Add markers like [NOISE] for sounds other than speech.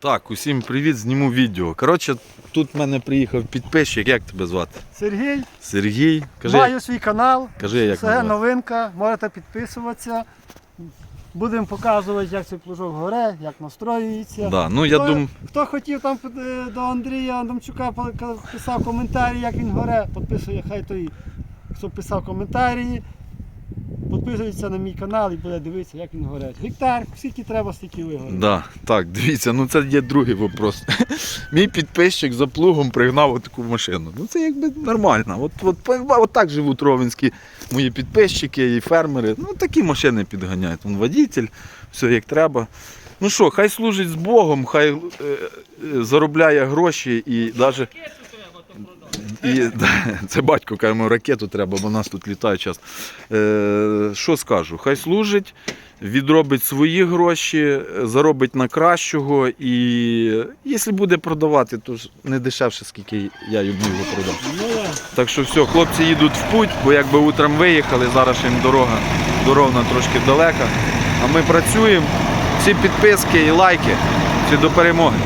Так, усім привіт, зніму відео. Коротше, тут в мене приїхав підписчик. Як тебе звати? Сергій, Сергій. Кажи, маю свій канал. кажи як Це мене новинка, можете підписуватися. Будемо показувати, як цей плужок горе, як настроюється. Да, ну я хто, думаю, хто хотів там е, до Андрія Адамчука писав коментарі, як він горе, підписує, хай той, хто писав коментарі, підписується на мій канал і буде дивитися, як він горе. Гектар, скільки треба, стільки вигорить. да, так, дивіться, ну це є другий вопрос. [LAUGHS] Мій підписчик за плугом пригнав отаку машину. Ну це якби нормально. От, от, от так живуть ровенські мої підписчики і фермери. Ну такі машини підганяють. Вон водитель, все як треба. Ну що, хай служить з Богом, хай е, е, заробляє гроші і навіть. І, да, це батько каже, «Мов, ракету треба, бо нас тут літає час. Е, що скажу? Хай служить, відробить свої гроші, заробить на кращого і якщо буде продавати, то ж не дешевше, скільки я йому його продав. Ну. Так що все, хлопці їдуть в путь, бо якби утром виїхали, зараз їм дорога дорога трошки далека. А ми працюємо. Всі підписки і лайки. Всі до перемоги.